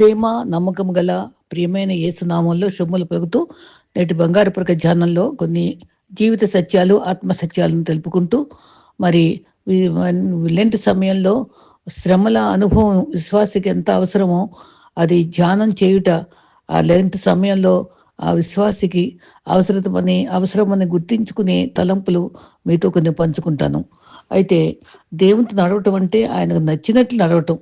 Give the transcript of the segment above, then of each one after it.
ప్రేమ నమ్మకం గల ప్రియమైన యేసునామంలో శుభములు పెరుగుతూ నేటి బంగారు ప్రక ధ్యానంలో కొన్ని జీవిత సత్యాలు ఆత్మ సత్యాలను తెలుపుకుంటూ మరి లెంట్ సమయంలో శ్రమల అనుభవం విశ్వాసికి ఎంత అవసరమో అది ధ్యానం చేయుట ఆ లెంట్ సమయంలో ఆ విశ్వాసికి అవసరమని అవసరమని గుర్తించుకునే తలంపులు మీతో కొన్ని పంచుకుంటాను. అయితే దేవునితో నడవటం అంటే ఆయనకు నచ్చినట్లు నడవటం.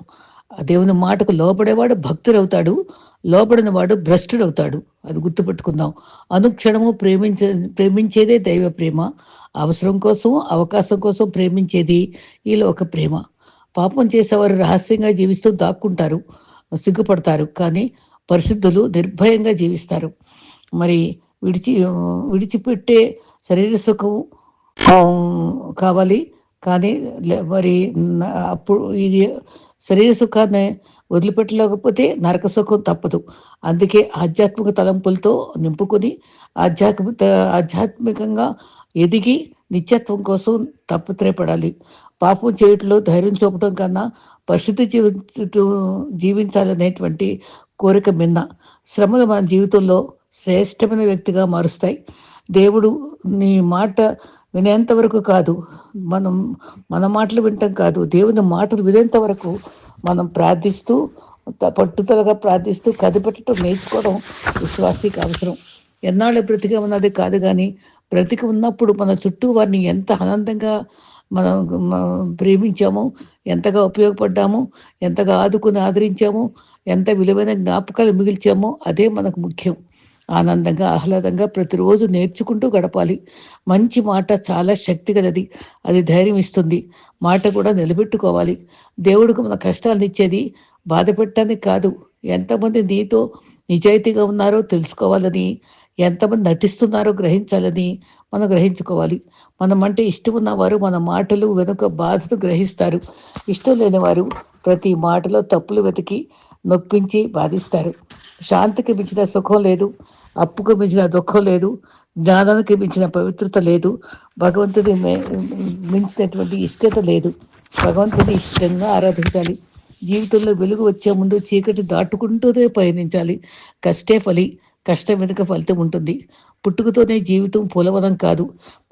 ఆ దేవుని మాటకు లోపడేవాడు భక్తుడవుతాడు లోపడిన వాడు భ్రష్టుడవుతాడు. అది గుర్తుపెట్టుకుందాం. అనుక్షణము ప్రేమించే ప్రేమించేదే దైవ ప్రేమ. అవసరం కోసం అవకాశం కోసం ప్రేమించేది ఈ లోక ప్రేమ. పాపం చేసేవారు రహస్యంగా జీవిస్తూ దాక్కుంటారు సిగ్గుపడతారు కానీ పరిశుద్ధులు నిర్భయంగా జీవిస్తారు. మరి విడిచి విడిచిపెట్టే శరీర సుఖం కావాలి కానీ మరి అప్పుడు ఇది శరీర సుఖాన్ని వదిలిపెట్టలేకపోతే నరక సుఖం తప్పదు. అందుకే ఆధ్యాత్మిక తలంపులతో నింపుకొని ఆధ్యాత్మిక ఆధ్యాత్మికంగా ఎదిగి నిత్యత్వం కోసం తప్పుత్రయపడాలి పాపం చేయట్లో ధైర్యం చూపడం కన్నా పరిశుద్ధి జీవితం జీవించాలనేటువంటి కోరిక మిన్న శ్రమలు మన జీవితంలో శ్రేష్టమైన వ్యక్తిగా మారుస్తాయి. దేవుడు నీ మాట వినేంత వరకు కాదు. మనం మన మాటలు వింటాం కాదు. దేవుని మాటలు వినేంత వరకు మనం ప్రార్థిస్తూ పట్టుదలగా ప్రార్థిస్తూ కదిపెట్టడం నేర్చుకోవడం విశ్వాసికి అవసరం. ఎన్నాళ్ళు బ్రతిక ఉన్నది కాదు కానీ బ్రతికి ఉన్నప్పుడు మన చుట్టూ వారిని ఎంత ఆనందంగా మనం ప్రేమించాము ప్రేమించామో ఎంతగా ఉపయోగపడ్డాము ఎంతగా ఆదుకుని ఆదరించాము ఎంత విలువైన జ్ఞాపకాలు మిగిల్చామో అదే మనకు ముఖ్యం. ఆనందంగా ఆహ్లాదంగా ప్రతిరోజు నేర్చుకుంటూ గడపాలి. మంచి మాట చాలా శక్తి గలది. అది ధైర్యం ఇస్తుంది. మాట కూడా నిలబెట్టుకోవాలి. దేవుడికి మన కష్టాలను ఇచ్చేది బాధ పెట్టడానికి కాదు. ఎంతమంది నీతో నిజాయితీగా ఉన్నారో తెలుసుకోవాలని ఎంతమంది నటిస్తున్నారో గ్రహించాలని మనం గ్రహించుకోవాలి. మనం అంటే ఇష్టం ఉన్నవారు మన మాటలు వెనుక బాధను గ్రహిస్తారు. ఇష్టం లేని వారు ప్రతి మాటలో తప్పులు వెతికి నొప్పించి బాధిస్తారు. శాంతికి మించిన సుఖం లేదు అప్పుకు మించిన దుఃఖం లేదు జ్ఞానానికి మించిన పవిత్రత లేదు భగవంతుని మించినటువంటి ఇష్టత లేదు. భగవంతుని ఇష్టంగా ఆరాధించాలి. జీవితంలో వెలుగు వచ్చే ముందు చీకటి దాటుకుంటూనే పయనించాలి. కష్టే ఫలి కష్టం వెనుక ఫలితం ఉంటుంది. పుట్టుకతోనే జీవితం పూలవనం కాదు.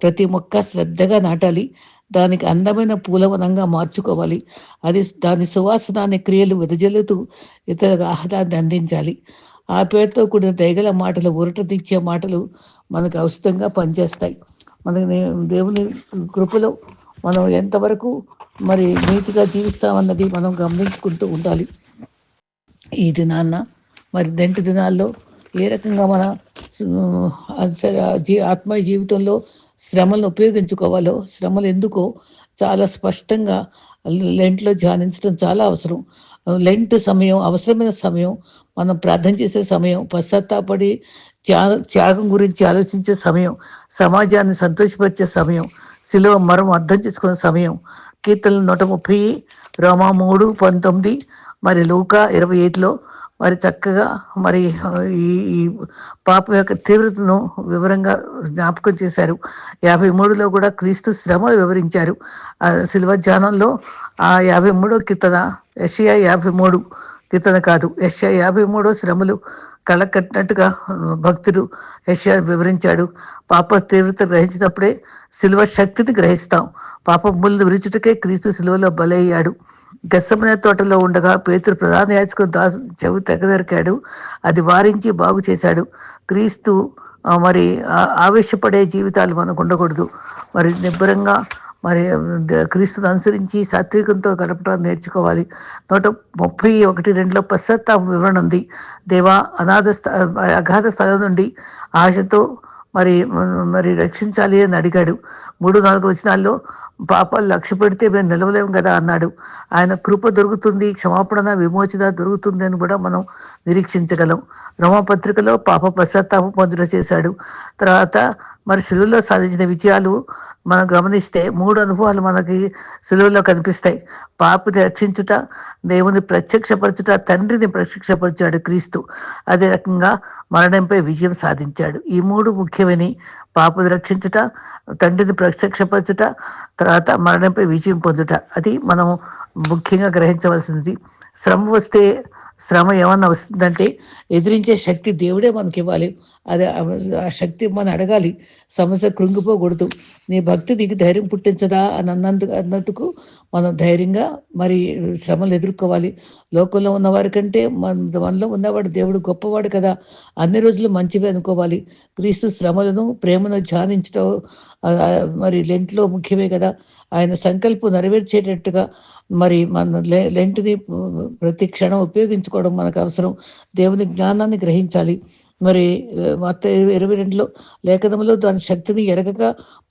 ప్రతి మొక్క శ్రద్ధగా నాటాలి. దానికి అందమైన పూలవనంగా మార్చుకోవాలి. అది దాని సువాసనాన్ని క్రియలు వెదజల్లుతూ ఇతర ఆహ్లాదాన్ని అందించాలి. ఆ పేరుతో కూడిన దయగల మాటలు ఊరటదిచ్చే మాటలు మనకు ఔషధంగా పనిచేస్తాయి. మనకి దే- దేవుని కృపలో మనం ఎంతవరకు మరి నీతిగా జీవిస్తామన్నది మనం గమనించుకుంటూ ఉండాలి. ఈ దినాన్న మరి రెండు దినాల్లో ఏ రకంగా మన జీ ఆత్మీయ జీవితంలో శ్రమలను ఉపయోగించుకోవాలో శ్రమలు ఎందుకో చాలా స్పష్టంగా లెంట్లో ధ్యానించడం చాలా అవసరం. లెంట్ సమయం అవసరమైన సమయం మనం ప్రార్థన చేసే సమయం పశ్చాత్తాపడి త్యా త్యాగం గురించి ఆలోచించే సమయం సమాజాన్ని సంతోషపరిచే సమయం శిలువ మరం అర్థం చేసుకునే సమయం. కీర్తనలు నూట ముప్పై రోమా మూడు పంతొమ్మిది మరి లూకా ఇరవై ఏడులో మరి చక్కగా మరి ఈ పాప యొక్క తీవ్రతను వివరంగా జ్ఞాపకం చేశారు. యాభై మూడులో కూడా క్రీస్తు శ్రమలు వివరించారు. ఆ శిల్వ ధ్యానంలో ఆ యాభై మూడో కీర్తన యషయా యాభై మూడు కీర్తన కాదు యషయా యాభై మూడో శ్రమలు కళ్ళ కట్టినట్టుగా భక్తుడు యషయా వివరించాడు. పాప తీవ్రత గ్రహించినప్పుడే శిల్వ శక్తిని గ్రహిస్తాం. పాప ముళ్ళు విరుచుటకే క్రీస్తు శిలువలో బలయ్యాడు. గెస్సమనే తోటలో ఉండగా పేతురు ప్రధాన యాచకుడు దాసు చెవి తెగదరికాడు అది వారించి బాగు చేశాడు. క్రీస్తు మరి ఆవేశపడే జీవితాలు మనకు ఉండకూడదు. మరి నిబ్బరంగా మరి ద- క్రీస్తుని అనుసరించి సాత్వికంతో గడపడం నేర్చుకోవాలి. నూట ముప్పై ఒకటి రెండులో పశ్చాత్తాప వివరణ ఉంది. దేవా అనాథ స్థ అగాధ స్థలం నుండి ఆశతో మరి మరి రక్షించాలి అని అడిగాడు. మూడు నాలుగు వచనాల్లో పాపాలు లక్ష్య పెడితే మేము నిలవలేము కదా అన్నాడు. ఆయన కృప దొరుకుతుంది క్షమాపణ విమోచన దొరుకుతుంది అని కూడా మనం నిరీక్షించగలం. రోమపత్రికలో పాప పశ్చాత్తాపం పొందుట చేశాడు. తర్వాత మరి శిలువలో సాధించిన విజయాలు మనం గమనిస్తే మూడు అనుభవాలు మనకి సెలవులో కనిపిస్తాయి. పాపని రక్షించుట దేవుని ప్రత్యక్షపరచుట తండ్రిని ప్రత్యక్షపరిచాడు క్రీస్తు. అదే రకంగా మరణంపై విజయం సాధించాడు. ఈ మూడు ముఖ్యమని పాపని రక్షించుట తండ్రిని ప్రత్యక్షపరచుట తర్వాత మరణంపై విజయం పొందుట. అది మనం ముఖ్యంగా గ్రహించవలసింది. శ్రమ వస్తే శ్రమ ఏమన్నా వస్తుందంటే ఎదిరించే శక్తి దేవుడే మనకి ఇవ్వాలి అది ఆ శక్తి మనం అడగాలి. సమస్య కృంగిపోకూడదు. నీ భక్తి నీకు ధైర్యం పుట్టించదా అని అన్నందుకు అన్నందుకు మనం ధైర్యంగా మరి శ్రమలు ఎదుర్కోవాలి. లోకంలో ఉన్నవారి కంటే మన మనలో ఉన్నవాడు దేవుడు గొప్పవాడు కదా. అన్ని రోజులు మంచివి అనుకోవాలి. క్రీస్తు శ్రమలను ప్రేమను ధ్యానించడం మరి లెంట్లో ముఖ్యమే కదా. ఆయన సంకల్పం నెరవేర్చేటట్టుగా మరి మన లెంట్ని ప్రతి క్షణం ఉపయోగించుకోవడం మనకు అవసరం. దేవుని జ్ఞానాన్ని గ్రహించాలి. మరి మత ఇరవై రెండులో లేఖనంలో దాని శక్తిని ఎరగక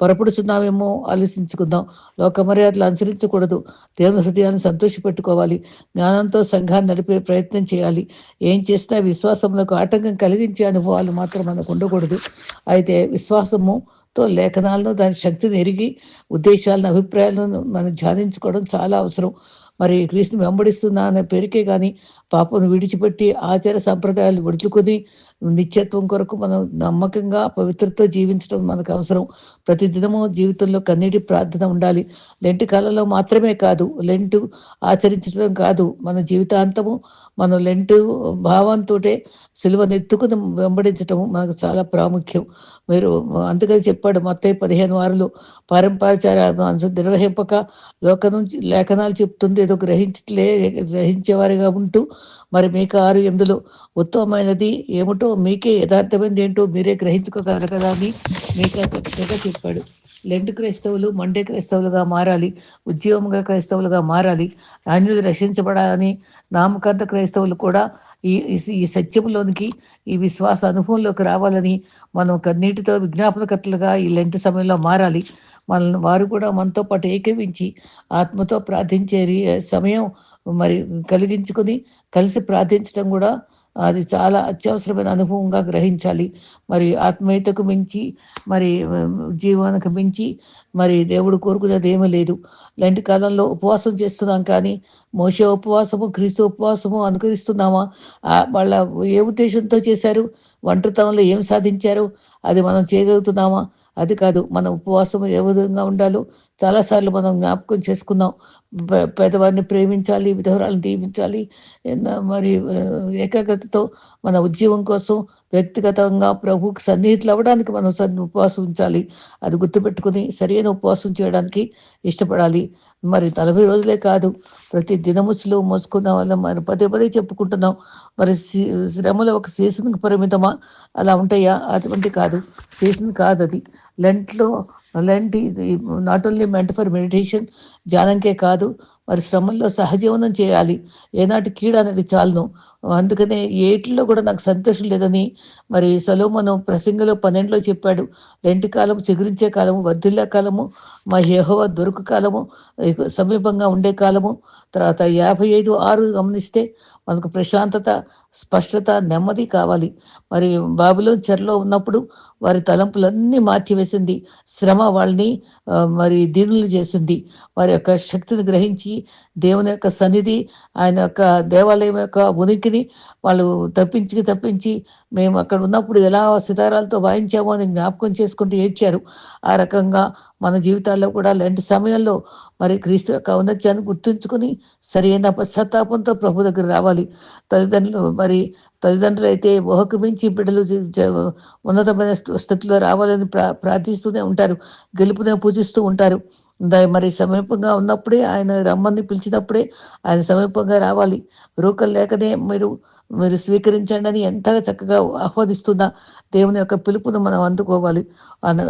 పొరపడుచున్నామేమో ఆలోచించుకుందాం. లోక మర్యాదలు అనుసరించకూడదు. దేవుని హృదయాన్ని సంతోషపెట్టుకోవాలి. జ్ఞానంతో సంఘాన్ని నడిపే ప్రయత్నం చేయాలి. ఏం చేసినా విశ్వాసంలోకి ఆటంకం కలిగించే అనుభవాలు మాత్రం మనకు ఉండకూడదు. అయితే విశ్వాసము తో లేఖనాలను దాని శక్తిని ఎరిగి ఉద్దేశాలను అభిప్రాయాలను మనం ధ్యానించుకోవడం చాలా అవసరం. మరి క్రీస్తుని వెంబడిస్తున్నా అనే పేరుకే కానీ పాపను విడిచిపెట్టి ఆచార సంప్రదాయాలు విడుచుకొని నిత్యత్వం కొరకు మనం నమ్మకంగా పవిత్రతో జీవించడం మనకు అవసరం. ప్రతి దినము జీవితంలో కన్నీటి ప్రార్థన ఉండాలి. లెంటి కాలంలో మాత్రమే కాదు లెంటు ఆచరించడం కాదు. మన జీవితాంతము మనం లెంటు భావంతో సిలువను ఎత్తుకుని వెంబడించడం మనకు చాలా ప్రాముఖ్యం. మీరు అందుకని చెప్పాడు మొత్తం పదిహేను వారులు పారంపరాచార నిర్వహింపక లోక నుంచి లేఖనాలు చెప్తుంది ఏదో గ్రహించలే గ్రహించేవారిగా ఉంటూ మరి మీకు ఆరు ఎందులో? ఉత్తమమైనది ఏమిటో మీకే యథార్థమైనది ఏంటో మీరే గ్రహించుకోగలరు కదా అని మీకు చక్కగా చెప్పాడు. లెండ్ క్రైస్తవులు మండే క్రైస్తవులుగా మారాలి ఉద్యోగంగా క్రైస్తవులుగా మారాలి అన్యులు రక్షించబడాలని నామకాంత క్రైస్తవులు కూడా ఈ ఈ సత్యంలోనికి ఈ విశ్వాస అనుభవంలోకి రావాలని మనం కన్నీటితో విజ్ఞాపనకర్తలుగా ఈ లెంట్ సమయంలో మారాలి. మనల్ని వారు కూడా మనతో పాటు ఏకీవించి ఆత్మతో ప్రార్థించే సమయం మరి కలిగించుకొని కలిసి ప్రార్థించడం కూడా అది చాలా అత్యవసరమైన అనుభవంగా గ్రహించాలి. మరి ఆత్మీయతకు మించి మరి జీవనకు మించి మరి దేవుడు కోరుకునేది ఏమీ లేదు. లాంటి కాలంలో ఉపవాసం చేస్తున్నాం కానీ మోస ఉపవాసము క్రీస్తు ఉపవాసము అనుకరిస్తున్నామా? వాళ్ళ ఏ ఉద్దేశంతో చేశారు? ఒంటరితనంలో ఏం సాధించారు? అది మనం చేయగలుగుతున్నామా? అది కాదు మన ఉపవాసం ఏ విధంగా ఉండాలో చాలాసార్లు మనం జ్ఞాపకం చేసుకున్నాం. పేదవారిని ప్రేమించాలి విధవరాలను దీవించాలి మరి ఏకాగ్రతతో మన ఉద్యమం కోసం వ్యక్తిగతంగా ప్రభుకి సన్నిహితులు అవ్వడానికి మనం ఉపవాసం ఉంచాలి. అది గుర్తుపెట్టుకుని సరైన ఉపవాసం చేయడానికి ఇష్టపడాలి. మరి నలభై రోజులే కాదు ప్రతి దినముసులు మోసుకున్న వల్ల మరి పదే పదే చెప్పుకుంటున్నాం. మరి శ్రమలో ఒక సీజన్కి పరిమితమా? అలా ఉంటాయా? అటువంటి కాదు. సీజన్ కాదు అది Lent, Lent is not only meant for meditation ధ్యానంకే కాదు మరి శ్రమంలో సహజీవనం చేయాలి. ఏనాటి కీడ అనేది చాలను. అందుకనే ఏటిలో కూడా నాకు సంతోషం లేదని మరి సలోమను ప్రసంగలో పన్నెండులో చెప్పాడు. లెంటి కాలము చిగురించే కాలము వర్ధిల్లే కాలము మా హేహోవ దొరుకు కాలము సమీపంగా ఉండే కాలము. తర్వాత యాభై ఐదు ఆరు గమనిస్తే మనకు ప్రశాంతత స్పష్టత నెమ్మది కావాలి. మరి బాబులో చెరలో ఉన్నప్పుడు వారి తలంపులన్నీ మార్చివేసింది. శ్రమ వాళ్ళని మరి దీనులు చేసింది. వారి యొక్క శక్తిని గ్రహించి దేవుని యొక్క సన్నిధి ఆయన యొక్క దేవాలయం యొక్క ఉనికిని వాళ్ళు తప్పించి తప్పించి మేము అక్కడ ఉన్నప్పుడు ఎలా సితారాలతో వాయించామో అని జ్ఞాపకం చేసుకుంటూ ఏడ్చారు. ఆ రకంగా మన జీవితాల్లో కూడా లాంటి సమయంలో మరి క్రీస్తు యొక్క ఔన్నత్యాన్ని గుర్తుంచుకుని సరైన పశ్చాత్తాపంతో ప్రభు దగ్గర రావాలి. తల్లిదండ్రులు మరి తల్లిదండ్రులు అయితే ఊహకు మించి బిడ్డలు ఉన్నతమైన స్థితిలో రావాలని ప్రా ప్రార్థిస్తూనే ఉంటారు. గెలుపునే పూజిస్తూ ఉంటారు. మరి సమీపంగా ఉన్నప్పుడే ఆయన రమ్మని పిలిచినప్పుడే ఆయన సమీపంగా రావాలి. రూకలు లేకనే మీరు మీరు స్వీకరించండి అని ఎంతగా చక్కగా ఆహ్వానిస్తున్నా దేవుని యొక్క పిలుపును మనం అందుకోవాలి.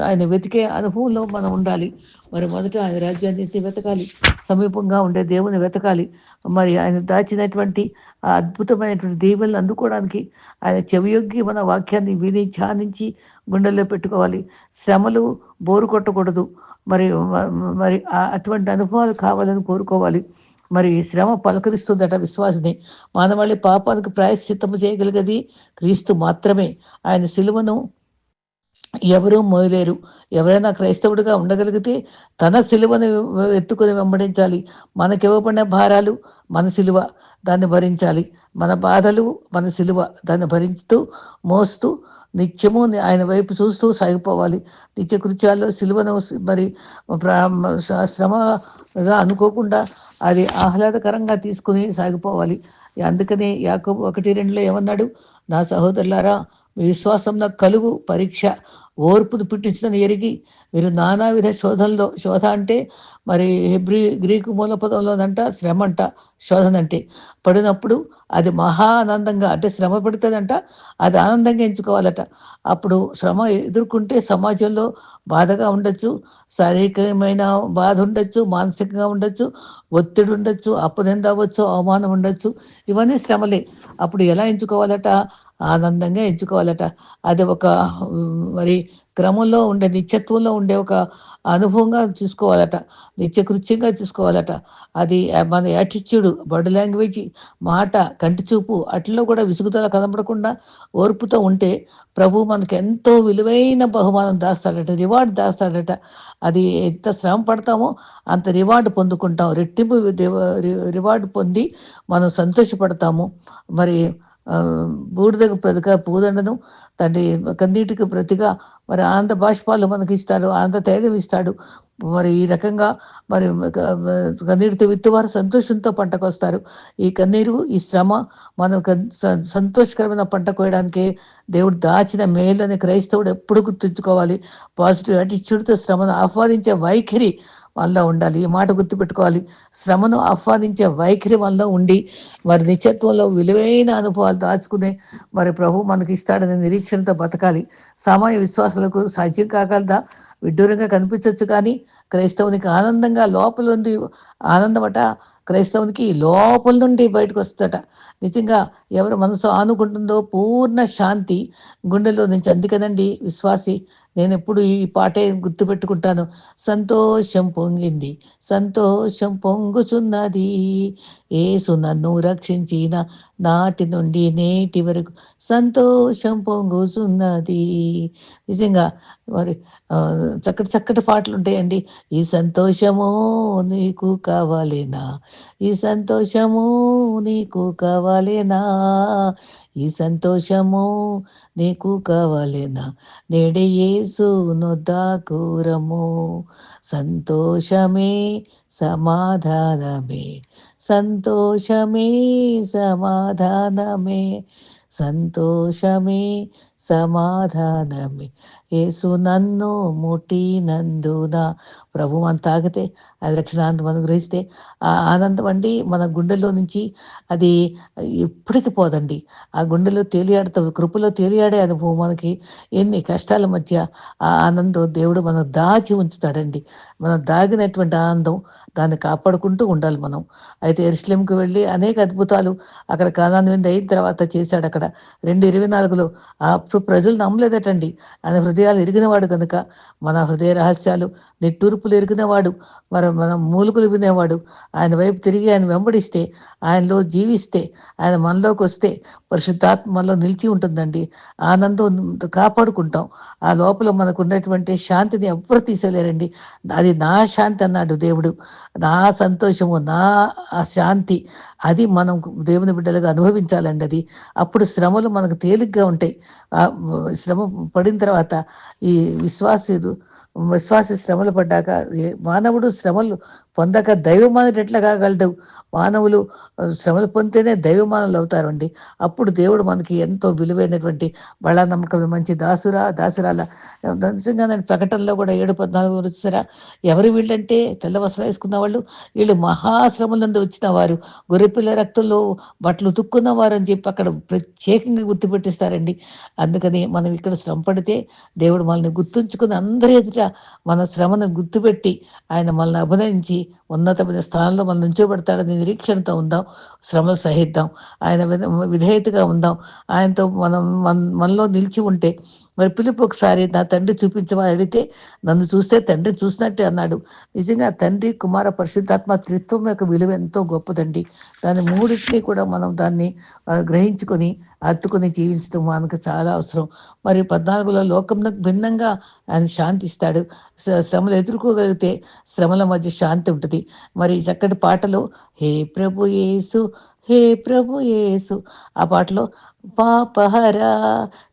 ఆయన వెతికే అనుభవంలో మనం ఉండాలి. మరి మొదట ఆయన రాజ్యాన్ని వెతకాలి. సమీపంగా ఉండే దేవుని వెతకాలి. మరి ఆయన దాచినటువంటి అద్భుతమైనటువంటి దీవెలను అందుకోవడానికి ఆయన చెవియొగ్గి మన వాక్యాన్ని విని ధ్యానించి గుండెల్లో పెట్టుకోవాలి. శ్రమలు బోరు కొట్టకూడదు. మరి మరి అటువంటి అనుభవాలు కావాలని కోరుకోవాలి. మరి శ్రమ పలకరిస్తుందట విశ్వాసని. మానవాళి పాపానికి ప్రాయశ్చిత్తము చేయగలిగేది క్రీస్తు మాత్రమే. ఆయన సిలువను ఎవరూ మోయలేరు. ఎవరైనా క్రైస్తవుడిగా ఉండగలిగితే తన సిలువను ఎత్తుకుని వెంబడించాలి. మనకివ్వబడిన భారాలు మన సిలువ దాన్ని భరించాలి. మన బాధలు మన సిలువ దాన్ని భరించుతూ మోస్తూ నిత్యము ఆయన వైపు చూస్తూ సాగిపోవాలి. నిత్య కృత్యాల్లో సిలువను మరి శ్రమగా అనుకోకుండా అది ఆహ్లాదకరంగా తీసుకుని సాగిపోవాలి. అందుకనే యాకబు ఒకటి రెండులో ఏమన్నాడు? నా సహోదరులారా మీ విశ్వాసంలో కలుగు పరీక్ష. ఓర్పును పుట్టించిన ఎరిగి మీరు నానావిధ శోధనలో శోధ అంటే మరి హెబ్రి గ్రీకు మూల పదంలోనంట శ్రమ అంట శోధన అంటే పడినప్పుడు అది మహా ఆనందంగా అంటే శ్రమ పడుతుందంట అది ఆనందంగా ఎంచుకోవాలట. అప్పుడు శ్రమ ఎదుర్కొంటే సమాజంలో బాధగా ఉండొచ్చు శారీరకమైన బాధ ఉండొచ్చు మానసికంగా ఉండొచ్చు ఒత్తిడి ఉండొచ్చు అప్పుదెంత అవ్వచ్చు అవమానం ఉండొచ్చు ఇవన్నీ శ్రమలే. అప్పుడు ఎలా ఎంచుకోవాలట? ఆనందంగా ఎంచుకోవాలట. అది ఒక మరి క్రమంలో ఉండే నిత్యత్వంలో ఉండే ఒక అనుభవంగా చూసుకోవాలట. నిత్యకృత్యంగా చూసుకోవాలట. అది మన యాటిట్యూడ్ బాడీ లాంగ్వేజ్ మాట కంటి చూపు అట్లలో కూడా విసుగుదల కనబడకుండా ఓర్పుతో ఉంటే ప్రభు మనకు ఎంతో విలువైన బహుమానం దాస్తాడట రివార్డ్ దాస్తాడట. అది ఎంత శ్రమ పడతామో అంత రివార్డు పొందుకుంటాం. రెట్టింపు రివార్డు పొంది మనం సంతోషపడతాము. మరి బూడిదకు ప్రతిగా పూదండను. తండ్రి కన్నీటికి ప్రతిగా మరి ఆనంద బాష్పాలు మనకి ఇస్తాడు ఆనంద ధైర్యం ఇస్తాడు. మరి ఈ రకంగా మరి కన్నీటితో విత్తువారు సంతోషంతో పంటకు వస్తారు ఈ కన్నీరు ఈ శ్రమ మనం సంతోషకరమైన పంట కోయడానికి దేవుడు దాచిన మేలని క్రైస్తవుడు ఎప్పుడు గుర్తుంచుకోవాలి. పాజిటివ్ యాటిట్యూడ్తో శ్రమను ఆహ్వానించే వైఖరి వాళ్ళలో ఉండాలి. ఈ మాట గుర్తుపెట్టుకోవాలి. శ్రమను ఆహ్వానించే వైఖరి వాళ్ళలో ఉండి వారి నిత్యత్వంలో విలువైన అనుభవాలు దాచుకునే మరి ప్రభు మనకి ఇస్తాడనే నిరీక్షణతో బతకాలి. సామాన్య విశ్వాసాలకు సాధ్యం కాగలదా? విడ్డూరంగా కనిపించవచ్చు కానీ క్రైస్తవునికి ఆనందంగా లోపల నుండి ఆనందమట క్రైస్తవునికి లోపల నుండి బయటకు వస్తుందట. నిజంగా ఎవరు మనసు ఆనుకుంటుందో పూర్ణ శాంతి గుండెలో నుంచి. అందుకనండి విశ్వాసి నేను ఎప్పుడు ఈ పాటే గుర్తుపెట్టుకుంటాను. సంతోషం పొంగింది సంతోషం పొంగుచున్నది. ఏసు నన్ను రక్షించిన నాటి నుండి నేటి వరకు సంతోషం పొంగుచున్నది. నిజంగా మరి చక్కటి చక్కటి పాటలు ఉంటాయండి ఈ సంతోషము నీకు కావాలేనా? ఈ సంతోషము నీకు కావాలేనా? ఈ సంతోషము నీకు కావాలేనా? నేడే యేసు నొద్దాకూరము సంతోషమే సమాధానమే. సంతోషమే సమాధానమే. సంతోషమే సమాధానమే. ఏసు నన్ను ముట్టినందున ప్రభు మనం తాగితే అది రక్షణాంతం అనుగ్రహిస్తే ఆ ఆనందం అండి మన గుండెల్లో నుంచి అది ఎప్పటికి పోదండి ఆ గుండెలో తేలియాడుతూ కృపలో తేలియాడే అనుభవం మనకి ఎన్ని కష్టాల మధ్య ఆ ఆనందం దేవుడు మనం దాచి ఉంచుతాడండి మనం దాగినటువంటి ఆనందం దాన్ని కాపాడుకుంటూ ఉండాలి మనం అయితే ఎరుస్లేంకి వెళ్ళి అనేక అద్భుతాలు అక్కడ కానాన్ని అయిన తర్వాత చేశాడు అక్కడ రెండు ఇరవై నాలుగులో అప్పుడు ప్రజలు నమ్మలేదటండి ఆయన హృదయాలు ఎరిగినవాడు కనుక మన హృదయ రహస్యాలు నిట్టూర్పులు ఎరిగినవాడు మరి మన మూలుగులు వినేవాడు ఆయన వైపు తిరిగి ఆయన వెంబడిస్తే ఆయనలో జీవిస్తే ఆయన మనలోకి వస్తే పరిశుద్ధాత్మలో నిలిచి ఉంటుందండి. ఆనందం కాపాడుకుంటాం. ఆ లోపల మనకు ఉన్నటువంటి శాంతిని ఎవ్వరు తీసేలేరండి అది నా శాంతి అన్నాడు దేవుడు. నా సంతోషము నా శాంతి అది మనం దేవుని బిడ్డలుగా అనుభవించాలండి అది. అప్పుడు శ్రమలు మనకు తేలిగ్గా ఉంటాయి. శ్రమ పడిన తర్వాత ఈ విశ్వాసులు విశ్వాస శ్రమలు పడ్డాక మానవుడు శ్రమలు పొందక దైవమానుడు ఎట్లా కాగలడు మానవులు శ్రమలు పొందితేనే దైవమానులు అవుతారండి. అప్పుడు దేవుడు మనకి ఎంతో విలువైనటువంటి బళ నమ్మకం మంచి దాసురా దాసురాల నిజంగా నేను ప్రకటనలో కూడా ఏడు పద్నాలుగు వచ్చారా ఎవరు వీళ్ళంటే తెల్ల వస్త్రం వేసుకున్న వాళ్ళు వీళ్ళు మహాశ్రమల నుండి వచ్చిన వారు. గొర్రెపిల్ల రక్తంలో బట్టలు ఉతుక్కున్న వారు అని చెప్పి అక్కడ ప్రత్యేకంగా గుర్తుపెట్టిస్తారండి. అందుకని మనం ఇక్కడ శ్రమ పడితే దేవుడు మనల్ని గుర్తుంచుకుని అందరి ఎదుట మన శ్రమను గుర్తుపెట్టి ఆయన మనల్ని అభినయించి ఉన్నతమైన స్థానంలో మనం నుంచోబెడతాడని నిరీక్షణతో ఉందాం శ్రమలు సహిద్దాం ఆయన విధేయతగా ఉందాం. ఆయనతో మనం మన మనలో నిలిచి ఉంటే మరి పిలుపు ఒకసారి నా తండ్రి చూపించమని అడిగితే నన్ను చూస్తే తండ్రి చూసినట్టే అన్నాడు. నిజంగా తండ్రి కుమార పరిశుద్ధాత్మ త్రిత్వం యొక్క విలువ ఎంతో గొప్పదండి. దాని మూడింటిని కూడా మనం దాన్ని గ్రహించుకొని హత్తుకుని జీవించడం మనకు చాలా అవసరం. మరి పద్నాలుగులో లోకంలో భిన్నంగా ఆయన శాంతి ఇస్తాడు శ్రమలు ఎదుర్కోగలిగితే శ్రమల మధ్య శాంతి ఉంటుంది. మరి చక్కటి పాటలు హే ప్రభు యేసు హే ప్రభు యేసు. ఆ పాటలో పాపహరా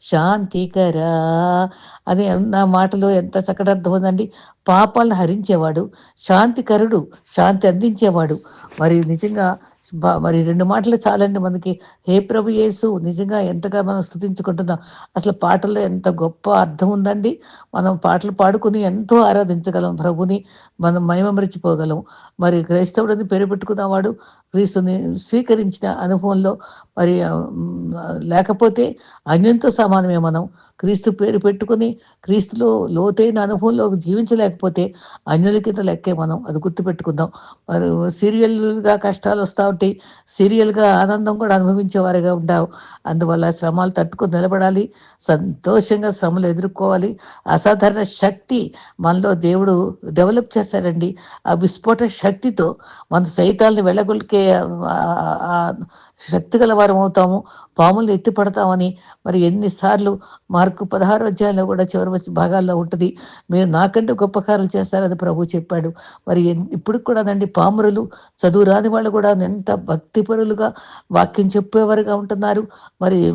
శాంతికరా. అని నా మాటలో ఎంత చక్కటి అర్థం ఉందండి. పాపాలను హరించేవాడు శాంతికరుడు శాంతి అందించేవాడు. మరి నిజంగా మరి రెండు మాటలు చాలండి మనకి. హే ప్రభు యేసు నిజంగా ఎంతగా మనం స్థుతించుకుంటున్నాం అసలు పాటల్లో ఎంత గొప్ప అర్థం ఉందండి. మనం పాటలు పాడుకుని ఎంతో ఆరాధించగలం ప్రభుని. మనం మహిమమరిచిపోగలం మరి క్రైస్తవుడిని పేరు పెట్టుకున్నవాడు క్రీస్తుని స్వీకరించిన అనుభవంలో మరి లేకపోతే అన్యంతో సమానమే మనం. క్రీస్తు పేరు పెట్టుకుని క్రీస్తులో లోతైన అనుభవంలో జీవించలేకపోతే అన్యుల కింద లెక్కే మనం. అది గుర్తుపెట్టుకుందాం. మరి సీరియల్గా కష్టాలు వస్తూ ఉంటాయి సీరియల్గా ఆనందం కూడా అనుభవించేవారుగా ఉండవు. అందువల్ల శ్రమాలు తట్టుకుని నిలబడాలి. సంతోషంగా శ్రమలు ఎదుర్కోవాలి. అసాధారణ శక్తి మనలో దేవుడు డెవలప్ చేస్తారండి ఆ విస్ఫోట శక్తితో మన సైతాలను వెళ్ళగొలికే శక్తి గల వారం అవుతాము పాములను ఎత్తి పడతామని మరి ఎన్నిసార్లు మార్కు పదహారు అధ్యాయంలో కూడా చివరి వచ్చి భాగాల్లో ఉంటుంది. మీరు నాకంటే గొప్ప కార్యాలు చేస్తారని ప్రభు చెప్పాడు. మరి ఎన్- కూడా నండి పామురులు చదువు రాని వాళ్ళు కూడా ఎంత భక్తిపరులుగా వాక్యం చెప్పేవారుగా ఉంటున్నారు. మరి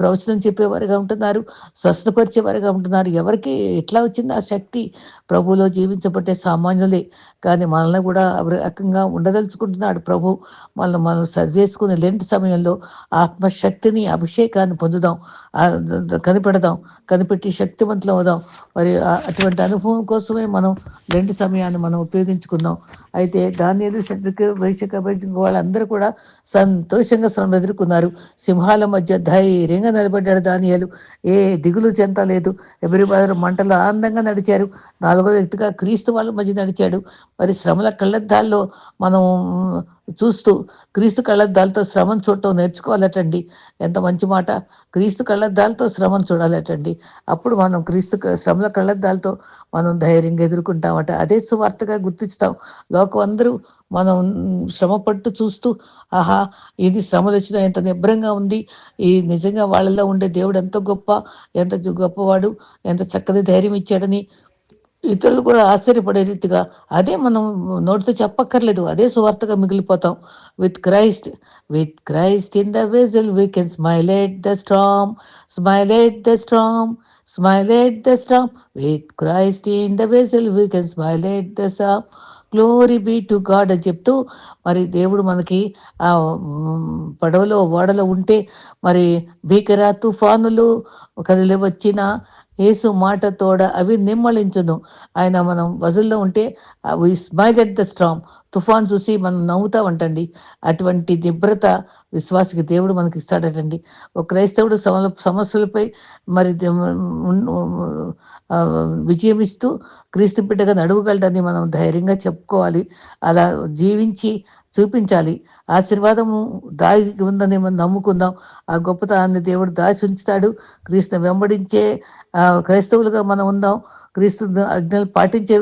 ప్రవచనం చెప్పేవారుగా ఉంటున్నారు. స్వస్థపరిచేవారుగా ఉంటున్నారు. ఎవరికి ఎట్లా వచ్చింది ఆ శక్తి? ప్రభులో జీవించబట్టే సామాన్యులే. కానీ మనల్ని కూడా రకంగా ఉండదలుచుకుంటున్నాడు ప్రభు. మనల్ని మనం సరి చేసుకునే లెంట్ సమయంలో ఆత్మశక్తి శక్తిని అభిషేకాన్ని పొందుదాం. కనిపెడదాం. కనిపెట్టి శక్తివంతులు అవుదాం మరి అటువంటి అనుభవం కోసమే మనం రెండు సమయాన్ని మనం ఉపయోగించుకుందాం అయితే ధాన్యాలు శత్రుక వైశ్యక వాళ్ళందరూ కూడా సంతోషంగా శ్రమ ఎదుర్కొన్నారు. సింహాల మధ్య ధైర్యంగా నిలబడ్డాడు దానియాలు. ఏ దిగులు చెంతలేదు ఎవరి బాధలు మంటలు ఆనందంగా నడిచారు. నాలుగో వ్యక్తిగా క్రీస్తు వాళ్ళ మధ్య నడిచాడు. మరి శ్రమల కళ్ళద్దాల్లో మనం చూస్తూ క్రీస్తు కళ్ళద్దాలతో శ్రమను చూడటం నేర్చుకోవాలటండి. ఎంత మంచి మాట. క్రీస్తు కళ్ళద్దాలతో శ్రమను చూడాలటండి. అప్పుడు మనం క్రీస్తు శ్రమల కళ్ళద్దాలతో మనం ధైర్యంగా ఎదుర్కొంటామట. అదే సువార్తగా గుర్తిస్తాం. లోకం అందరూ మనం శ్రమ పట్టు చూస్తూ ఆహా ఇది శ్రమలు వచ్చినా ఎంత నిబ్రంగా ఉంది. ఈ నిజంగా వాళ్ళలో ఉండే దేవుడు ఎంత గొప్ప ఎంత గొప్పవాడు ఎంత చక్కని ధైర్యం ఇచ్చాడని ఇతరులు కూడా ఆశ్చర్యపడే రీతిగా అదే మనం నోటితో చెప్పక్కర్లేదు అదే సువార్తగా మిగిలిపోతాం. With Christ with Christ in the vessel we can smile at the storm smile at the storm smile at the storm with Christ in the vessel we can smile at the storm glory be to God అని చెప్తూ మరి దేవుడు మనకి ఆ పడవలో ఓడలో ఉంటే మరి భీకర తుఫానులు కదిలి వచ్చిన యేసు మాట తోడ అవి నిమ్మలించను. ఆయన మనం వజుల్లో ఉంటే we smile at the storm తుఫాన్ చూసి మనం నవ్వుతామంటండి అటువంటి నిబ్రత విశ్వాసకి దేవుడు మనకి ఇస్తాడటండి ఒక క్రైస్తవుడు సమ సమస్యలపై మరి విజయం ఇస్తూ క్రీస్తు బిడ్డగా నడవగలడని మనం ధైర్యంగా చెప్పుకోవాలి. అలా జీవించి చూపించాలి. ఆశీర్వాదము దాగి ఉందని మనం నమ్ముకుందాం. ఆ గొప్పతనాన్ని దేవుడు దాచి ఉంచుతాడు క్రీస్తుని వెంబడించే క్రైస్తవులుగా మనం ఉందాం. క్రీస్తు ఆజ్ఞలు పాటించే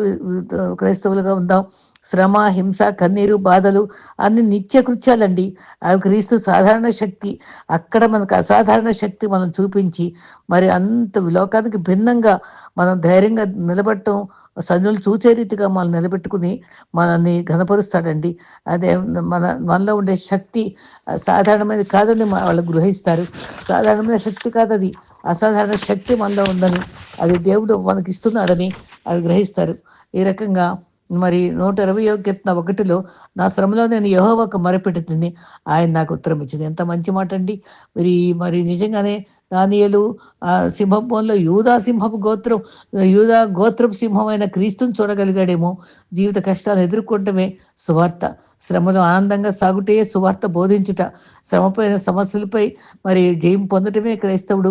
క్రైస్తవులుగా ఉందాం. శ్రమ హింస కన్నీరు బాధలు అన్ని నిత్య కృత్యాలండి. అవి క్రీస్తు సాధారణ శక్తి. అక్కడ మనకు అసాధారణ శక్తి మనం చూపించి మరి అంత లోకానికి భిన్నంగా మనం ధైర్యంగా నిలబడటం సన్నులు చూసే రీతిగా మనం నిలబెట్టుకుని మనల్ని ఘనపరుస్తాడండి. అదే మన మనలో ఉండే శక్తి సాధారణమైనది కాదని మా- వాళ్ళు గ్రహిస్తారు. సాధారణమైన శక్తి కాదు అది. అసాధారణ శక్తి మనలో ఉందని. అది దేవుడు మనకి ఇస్తున్నాడని అది గ్రహిస్తారు. ఈ రకంగా మరి నూట ఇరవై కీర్తన ఒకటిలో నా శ్రమలో నేను యహోవకు మొరపెట్టుతుంది ఆయన నాకు ఉత్తరం ఇచ్చింది. ఎంత మంచి మాట అండి మరి మరి నిజంగానే దానియలు ఆ సింహంలో యూదా సింహపు గోత్రం యూదా గోత్రపు సింహమైన క్రీస్తుని చూడగలిగాడేమో. జీవిత కష్టాలు ఎదుర్కొంటమే సువార్త. శ్రమలో ఆనందంగా సాగుటే సువార్త బోధించుట. శ్రమపైన సమస్యలపై మరి జయం పొందటమే క్రైస్తవుడు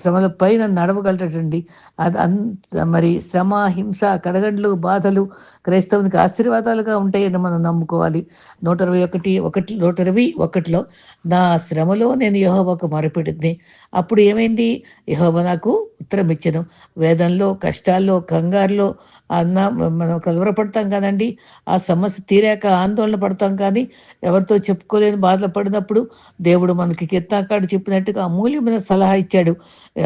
శ్రమల పైన నడవగలటండి అది అంత మరి శ్రమ హింస కడగండ్లు బాధలు క్రైస్తవునికి ఆశీర్వాదాలుగా ఉంటాయని మనం నమ్ముకోవాలి. నూట ఇరవై ఒకటి ఒకటి నూట ఇరవై ఒకటిలో నా శ్రమలో నేను యహోవకు మొరపెట్టింది. అప్పుడు ఏమైంది యహోవ నాకు ఉత్తరం ఇచ్చను వేదంలో కష్టాల్లో కంగారులో అన్న మనం కలవరపడతాం కదండి. ఆ సమస్య తీరాక ఆందోళన పడతాం కానీ ఎవరితో చెప్పుకోలేని బాధలు పడినప్పుడు దేవుడు మనకి కిత్తాకాడు చెప్పినట్టుగా అమూల్యమైన సలహా ఇచ్చాడు.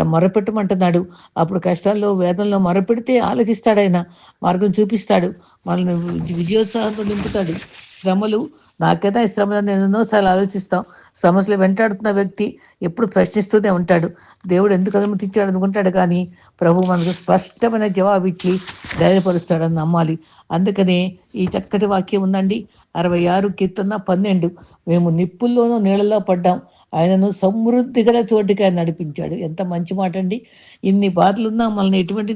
మొరపెట్టమంటున్నాడు. అప్పుడు కష్టాల్లో వేదంలో మొరపెడితే ఆలకిస్తాడు ఆయన మార్గం చూపిస్తాడు. మనల్ని విజయోత్సాహంతో నింపుతాడు. శ్రమలు నాకైనా ఈ శ్రమలో నేను ఎన్నోసార్లు ఆలోచిస్తాం. సమస్యలు వెంటాడుతున్న వ్యక్తి ఎప్పుడు ప్రశ్నిస్తూనే ఉంటాడు. దేవుడు ఎందుకు అనుమతించాడు అనుకుంటాడు కానీ ప్రభు మనకు స్పష్టమైన జవాబు ఇచ్చి ధైర్యపరుస్తాడని నమ్మాలి. అందుకనే ఈ చక్కటి వాక్యం ఉందండి. అరవై ఆరు కీర్తన పన్నెండు. మేము నిప్పుల్లోనూ నీళ్ళలో పడ్డాం. ఆయనను సమృద్ధి గల చోటికి ఆయన నడిపించాడు. ఎంత మంచి మాట అండి ఇన్ని బాధలున్నా మనల్ని ఎటువంటి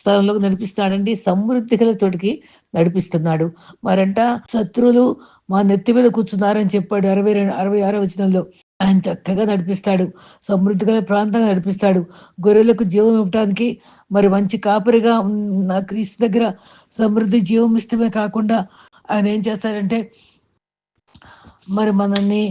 స్థలంలోకి నడిపిస్తాడండి. సమృద్ధి గల చోటికి నడిపిస్తున్నాడు. మరంట శత్రువులు మా నెత్తి మీద కూర్చున్నారని చెప్పాడు అరవై రెండు అరవై ఆరో వచనంలో. ఆయన చక్కగా నడిపిస్తాడు. సమృద్ధిగా ప్రాంతంగా నడిపిస్తాడు. గొర్రెలకు జీవం ఇవ్వటానికి మరి మంచి కాపరిగా ఉన్న క్రీస్తు దగ్గర సమృద్ధి జీవం ఇష్టమే కాకుండా ఆయన ఏం చేస్తాడంటే మరి మనల్ని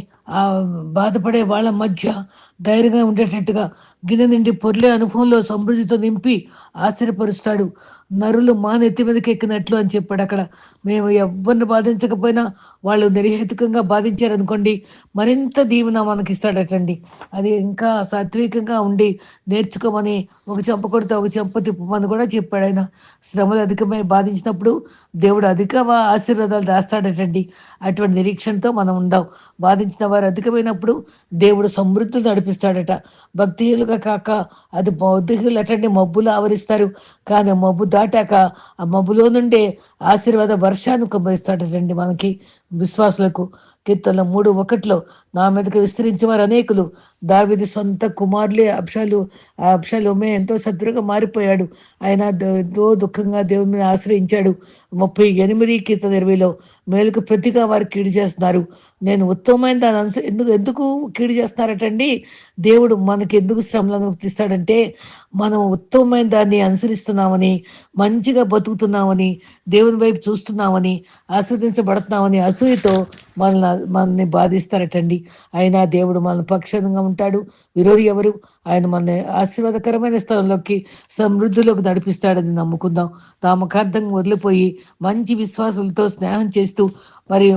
బాధపడే వాళ్ళ మధ్య ధైర్యంగా ఉండేటట్టుగా గిన్నె నిండి పొర్లే అనుభవంలో సమృద్ధితో నింపి ఆశ్చర్యపరుస్తాడు. నరులు మా నెత్తి మీదకి ఎక్కినట్లు అని చెప్పాడు అక్కడ. మేము ఎవరిని బాధించకపోయినా వాళ్ళు నిర్హేతుకంగా బాధించారనుకోండి మరింత దీవెన మనకి ఇస్తాడటండి. అది ఇంకా సాత్వికంగా ఉండి నేర్చుకోమని ఒక చెంప కొడితే ఒక చెంప తిప్పమని కూడా చెప్పాడు ఆయన. శ్రమలు అధికమై బాధించినప్పుడు దేవుడు అధిక ఆశీర్వాదాలు దాస్తాడటండి. అటువంటి నిరీక్షణతో మనం ఉందాం బాధించిన వారు అధికమైనప్పుడు దేవుడు సమృద్ధులు నడిపిస్తాడట. భక్తిహీలుగా కాక అది బౌద్ధికులు అటువంటి మబ్బులు ఆవరిస్తారు. కానీ మబ్బు దాటాక ఆ మబ్బులో నుండే ఆశీర్వాద వర్షాన్ని కుమ్మరిస్తాడటండి మనకి విశ్వాసులకు. కీర్తనల మూడు ఒకటిలో నా మీదకి విస్తరించేవారు అనేకులు. దావిది సొంత కుమారులే అబ్షాలు ఆ అబ్షాలోమే ఎంతో శత్రుగా మారిపోయాడు. ఆయన ఎంతో దుఃఖంగా దేవుని ఆశ్రయించాడు. ముప్పై ఎనిమిది కీర్తన ఇరవైలో మేలుకు ప్రతిగా వారు కీడు చేస్తున్నారు. నేను ఉత్తమమైన దాని అనుస ఎందుకు ఎందుకు కీడు చేస్తున్నారటండి? దేవుడు మనకి ఎందుకు శ్రమలను తీస్తాడంటే మనం ఉత్తమమైన దాన్ని అనుసరిస్తున్నామని మంచిగా బతుకుతున్నామని దేవుని వైపు చూస్తున్నామని ఆస్వాదించబడుతున్నామని అసూయతో మనల్ని మనల్ని బాధిస్తారటండి. అయినా దేవుడు మన పక్షంగా ఉంటాడు. విరోధి ఎవరు? ఆయన మన ఆశీర్వాదకరమైన స్థలంలోకి సమృద్ధిలోకి నడిపిస్తాడని నమ్ముకుందాం. తామకార్థంగా వదిలిపోయి మంచి విశ్వాసులతో స్నేహం చేస్తూ మరి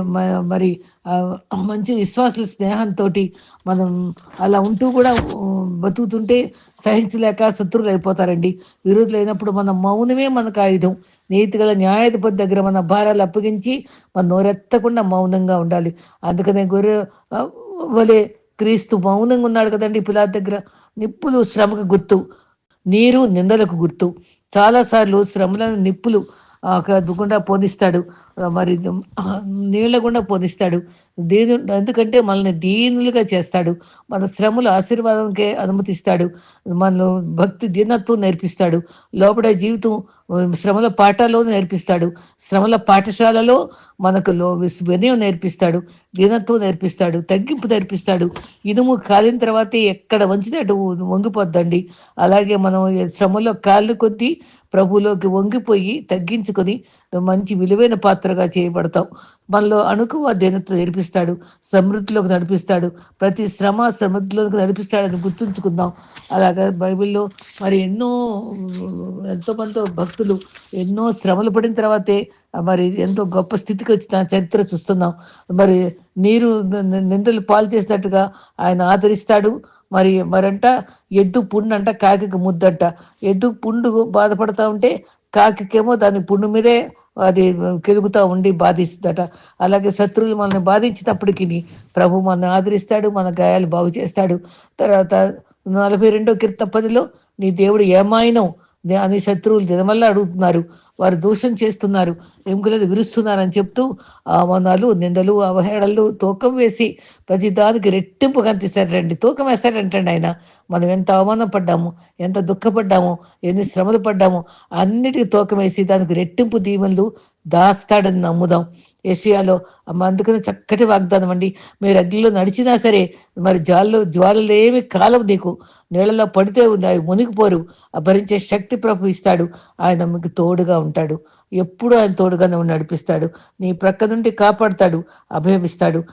మరి మంచి విశ్వాసుల స్నేహంతో మనం అలా ఉంటూ కూడా బతుకుతుంటే సహించలేక శత్రువులు అయిపోతారండి. విరోధులు అయినప్పుడు మన మౌనమే మనకు ఆయుధం. నీతిగల న్యాయాధిపతి దగ్గర మన భారాలు అప్పగించి మన నోరెత్తకుండా మౌనంగా ఉండాలి. అందుకనే గొర్రె వలే క్రీస్తు మౌనంగా ఉన్నాడు కదండి పిల్లల దగ్గర. నిప్పులు శ్రమకు గుర్తు. నీరు నిందలకు గుర్తు. చాలాసార్లు శ్రమలను నిప్పులు గుండా పోనిస్తాడు. మరి నీళ్ళ గుండా పోనిస్తాడు. దీని ఎందుకంటే మనల్ని దీనులుగా చేస్తాడు. మన శ్రమలు ఆశీర్వాదానికి అనుమతిస్తాడు. మనలో భక్తి దీనత్వం నేర్పిస్తాడు. లోపడే జీవితం శ్రమల పాఠాల్లో నేర్పిస్తాడు. శ్రమల పాఠశాలలో మనకు లో వినయం నేర్పిస్తాడు. దీనత్వం నేర్పిస్తాడు. తగ్గింపు నేర్పిస్తాడు. ఇనుము కాలిన తర్వాతే ఎక్కడ వంచితే అటు వంగిపోద్దండి. అలాగే మనం శ్రమలో కాళ్ళు కొద్దీ ప్రభులోకి వంగిపోయి తగ్గించుకొని మంచి విలువైన పాత్రగా చేయబడతాం మనలో అణుకువ దీనత నేర్పిస్తాడు. సమృద్ధిలోకి నడిపిస్తాడు. ప్రతి శ్రమ సమృద్ధిలోకి నడిపిస్తాడని గుర్తుంచుకుందాం. అలాగే బైబిల్లో మరి ఎన్నో ఎంతోమందో భక్తులు ఎన్నో శ్రమలు పడిన తర్వాతే మరి ఎంతో గొప్ప స్థితికి వచ్చిన చరిత్ర చూస్తున్నాం. మరి నీరు నిందలు పాలు చేసినట్టుగా ఆయన ఆదరిస్తాడు. మరి మరంట ఎద్దు పుండంట కాకి ముద్దంట. ఎద్దు పుండు బాధపడతా ఉంటే కాకికేమో దాని పుండు అది కెలుగుతూ ఉండి బాధిస్తుందట. అలాగే శత్రువులు మనల్ని బాధించినప్పటికీ ప్రభు మనల్ని ఆదరిస్తాడు మన గాయాలు బాగు చేస్తాడు. తర్వాత నలభై రెండో కీర్త పదిలో నీ దేవుడు ఏమాయనం అని శత్రువులు దినమల్ల అడుగుతున్నారు. వారు దోషం చేస్తున్నారు. ఎముకలను విరుస్తున్నారని చెప్తూ అవమానాలు నిందలు అవహేళలు తూకం వేసి ప్రతి దానికి రెట్టింపు కనిపిస్తారండి తూకం వేస్తారంటండి ఆయన. మనం ఎంత అవమానం పడ్డాము ఎంత దుఃఖపడ్డాము ఎన్ని శ్రమలు పడ్డాము అన్నిటికీ తూకం వేసి దానికి రెట్టింపు దీవెనలు దాస్తాడని నమ్ముదాం. ఏషియాలో అందుకని చక్కటి వాగ్దానం అండి. మీరు అగ్నిలో నడిచినా సరే మరి జాల్లో జ్వాలలేమి కాలం నీకు. నీళ్ళలో పడితే అవి మునిగిపోరు. భరించే శక్తి ప్రభు ఇస్తాడు. ఆయన మీకు తోడుగా ఉంటాడు. ఎప్పుడు ఆయన తోడుగా నువ్వు నడిపిస్తాడు. నీ ప్రక్క నుండి కాపాడుతాడు. అభయమిస్తాడు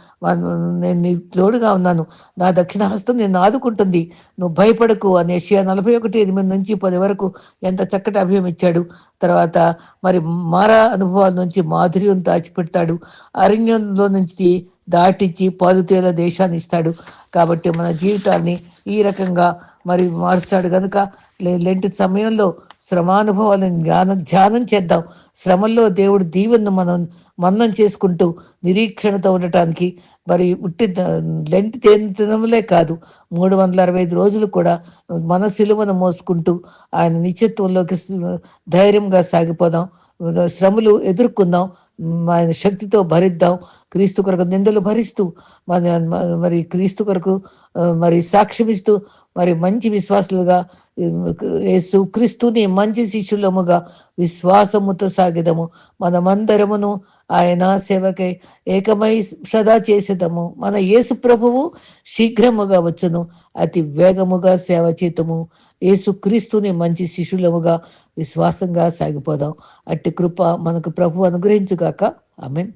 నేను నీ తోడుగా ఉన్నాను. నా దక్షిణ హస్తం నేను ఆదుకుంటుంది. నువ్వు భయపడకు. అని ఏషియా నలభై ఒకటి ఎనిమిది నుంచి పది వరకు ఎంత చక్కటి అభయం ఇచ్చాడు. తర్వాత మరి మారా అనుభవాల నుంచి మాధుర్యం దాచిపెడతాడు. అరణ్యంలో నుంచి దాటించి పాలుతేల దేశాన్ని ఇస్తాడు. కాబట్టి మన జీవితాన్ని ఈ రకంగా మరి మారుస్తాడు. కనుక లెంటి సమయంలో శ్రమానుభవాలను జ్ఞానం ధ్యానం చేద్దాం. శ్రమల్లో దేవుడు దీవెన్ను మనం మన్నం చేసుకుంటూ నిరీక్షణతో ఉండటానికి మరి ఉట్టి లెంటి తినములే కాదు. మూడు వందల అరవై ఐదు రోజులు కూడా మన సిలువను మోసుకుంటూ ఆయన నిత్యత్వంలోకి ధైర్యంగా సాగిపోదాం. శ్రమలు ఎదుర్కొందాం. ఆయన శక్తితో భరిద్దాం. క్రీస్తు కొరకు నిందలు భరిస్తూ మన మరి క్రీస్తు కొరకు మరి సాక్ష్యమిస్తూ మరి మంచి విశ్వాసులుగా యేసు క్రీస్తుని మంచి శిష్యులముగా విశ్వాసముతో సాగిదము. మనమందరమును ఆయన సేవకై ఏకమై సదా చేసేదము. మన యేసు ప్రభువు శీఘ్రముగా వచ్చును. అతి వేగముగా సేవ చేతము. ఏసుక్రీస్తుని మంచి శిష్యులముగా విశ్వాసంగా సాగిపోదాం. అట్టి కృప మనకు ప్రభు అనుగ్రహించుగాక. I mean